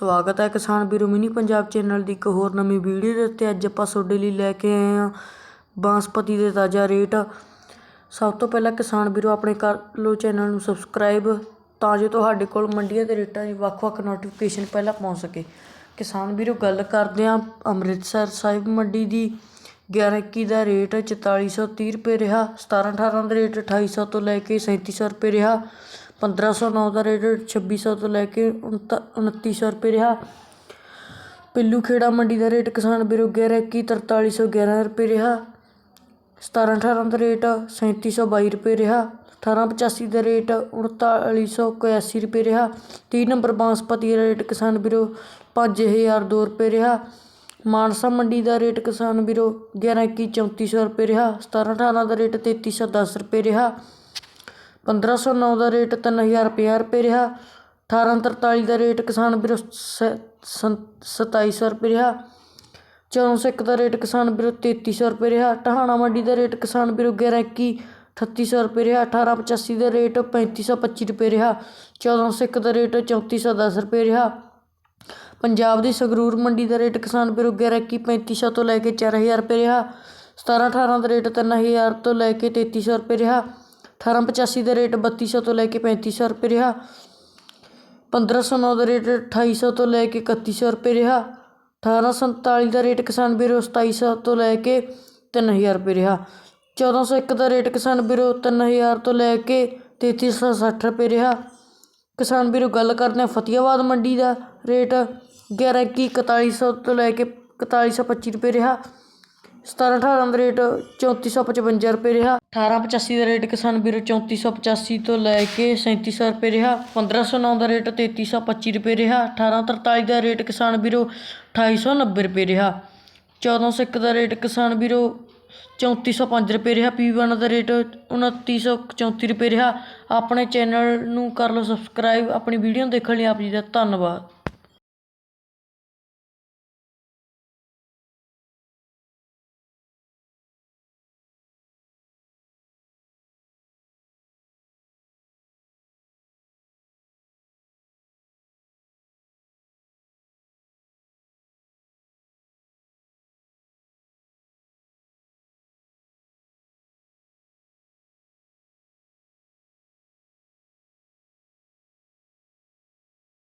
ਸਵਾਗਤ ਹੈ ਕਿਸਾਨ ਵੀਰੋ, ਮਿਨੀ ਪੰਜਾਬ ਚੈਨਲ ਦੀ ਇੱਕ ਹੋਰ ਨਵੀਂ ਵੀਡੀਓ ਦੇ ਉੱਤੇ ਅੱਜ ਆਪਾਂ ਤੁਹਾਡੇ ਲਈ ਲੈ ਕੇ ਆਏ ਹਾਂ ਬਾਂਸਪਤੀ ਦੇ ਤਾਜ਼ਾ ਰੇਟ। ਸਭ ਤੋਂ ਪਹਿਲਾਂ ਕਿਸਾਨ ਵੀਰੋ, ਆਪਣੇ ਕਰ ਲਓ ਚੈਨਲ ਨੂੰ ਸਬਸਕ੍ਰਾਈਬ ਤਾਂ ਜੋ ਤੁਹਾਡੇ ਕੋਲ ਮੰਡੀਆਂ ਦੇ ਰੇਟਾਂ ਦੀ ਵੱਖ-ਵੱਖ ਨੋਟੀਫਿਕੇਸ਼ਨ ਪਹਿਲਾਂ ਪਹੁੰਚ ਸਕੇ। ਕਿਸਾਨ ਵੀਰੋ, ਗੱਲ ਕਰਦੇ ਹਾਂ ਅੰਮ੍ਰਿਤਸਰ ਸਾਹਿਬ ਮੰਡੀ ਦੀ। 1121 ਦਾ ਰੇਟ 4430 ਰੁਪਏ ਰਿਹਾ 1718 ਦਾ ਰੇਟ ਅਠਾਈ ਸੌ ਤੋਂ ਲੈ ਕੇ ਸੈਂਤੀ ਸੌ ਰੁਪਏ ਰਿਹਾ 1509 ਦਾ ਰੇਟ ਛੱਬੀ ਸੌ ਤੋਂ ਲੈ ਕੇ 2900 ਰੁਪਏ ਰਿਹਾ। ਪਿੱਲੂ ਖੇੜਾ ਮੰਡੀ ਦਾ ਰੇਟ ਕਿਸਾਨ ਵੀਰੋ 1121 4311 ਰੁਪਏ ਰਿਹਾ 1718 ਦਾ ਰੇਟ 3722 ਰੁਪਏ ਰਿਹਾ 1885 ਦਾ ਰੇਟ 3981 ਰੁਪਏ ਰਿਹਾ। ਤੀਹ ਨੰਬਰ ਬਾਂਸਪਤੀ ਦਾ ਰੇਟ ਕਿਸਾਨ ਵੀਰੋ 5002 ਰੁਪਏ ਰਿਹਾ। ਮਾਨਸਾ ਮੰਡੀ ਦਾ ਰੇਟ ਕਿਸਾਨ ਵੀਰੋ 1121 3400 ਰੁਪਏ ਰਿਹਾ 1718 ਦਾ ਰੇਟ 3310 ਰੁਪਏ ਰਿਹਾ 1509 ਦਾ ਰੇਟ 3050 ਰੁਪਏ ਰਿਹਾ 1843 ਦਾ ਰੇਟ ਕਿਸਾਨ ਵੀਰੋ 2700 ਰੁਪਏ ਰਿਹਾ 1401 ਦਾ ਰੇਟ ਕਿਸਾਨ ਵੀਰੋ ਤੇਤੀ ਸੌ ਰੁਪਏ ਰਿਹਾ, ਟਹਾਣਾ ਮੰਡੀ ਦਾ ਰੇਟ ਕਿਸਾਨ ਵੀਰੋ 1121 3800 ਰੁਪਏ ਰਿਹਾ 1885 ਦਾ ਰੇਟ 3525 ਰੁਪਏ ਰਿਹਾ 1401 ਦਾ ਰੇਟ 3410 ਰੁਪਏ ਰਿਹਾ ਪੰਜਾਬ ਦੀ ਸੰਗਰੂਰ ਮੰਡੀ ਦਾ ਰੇਟ ਕਿਸਾਨ ਵੀਰੋ 1121 3500 ਤੋਂ ਲੈ ਕੇ 4000 ਰੁਪਏ ਰਿਹਾ। 1718 ਦਾ ਰੇਟ 3000 ਤੋਂ ਲੈ ਕੇ ਤੇਤੀ ਸੌ ਰੁਪਏ ਰਿਹਾ। 1885 ਦਾ ਰੇਟ ਬੱਤੀ ਸੌ ਤੋਂ ਲੈ ਕੇ ਪੈਂਤੀ ਸੌ ਰੁਪਏ ਰਿਹਾ। 1509 ਦਾ ਰੇਟ ਅਠਾਈ ਸੌ ਤੋਂ ਲੈ ਕੇ ਇਕੱਤੀ ਸੌ ਰੁਪਏ ਰਿਹਾ। 1847 ਦਾ ਰੇਟ ਕਿਸਾਨ ਵੀਰੋ 2700 ਤੋਂ ਲੈ ਕੇ 3000 ਰੁਪਏ ਰਿਹਾ। 1401 ਦਾ ਰੇਟ ਕਿਸਾਨ ਵੀਰੋ 3000 ਤੋਂ ਲੈ ਕੇ 3360 ਰੁਪਏ ਰਿਹਾ। ਕਿਸਾਨ ਵੀਰੋ ਗੱਲ ਕਰਦੇ ਹਾਂ ਫਤਿਆਬਾਦ ਮੰਡੀ ਦਾ ਰੇਟ। 11 21 4100 ਤੋਂ ਲੈ ਕੇ 4125 ਰੁਪਏ ਰਿਹਾ। 17 18 ਦਾ ਰੇਟ 3455 ਰੁਪਏ ਰਿਹਾ। 1885 ਦਾ ਰੇਟ ਕਿਸਾਨ ਵੀਰੋ 3485 ਤੋਂ ਲੈ ਕੇ ਸੈਂਤੀ ਸੌ ਰੁਪਏ ਰਿਹਾ। 1509 ਦਾ ਰੇਟ 3325 ਰੁਪਏ ਰਿਹਾ। 1843 ਦਾ ਰੇਟ ਕਿਸਾਨ ਵੀਰੋ 2890 ਰੁਪਏ ਰਿਹਾ। 1401 ਦਾ ਰੇਟ ਕਿਸਾਨ ਵੀਰੋ 3405 ਰੁਪਏ ਰਿਹਾ। P1 ਦਾ ਰੇਟ 2934 ਰੁਪਏ ਰਿਹਾ। ਆਪਣੇ ਚੈਨਲ ਨੂੰ ਕਰ ਲਓ ਸਬਸਕ੍ਰਾਈਬ। ਆਪਣੀ ਵੀਡੀਓ ਦੇਖਣ ਲਈ ਆਪ ਜੀ ਦਾ ਧੰਨਵਾਦ।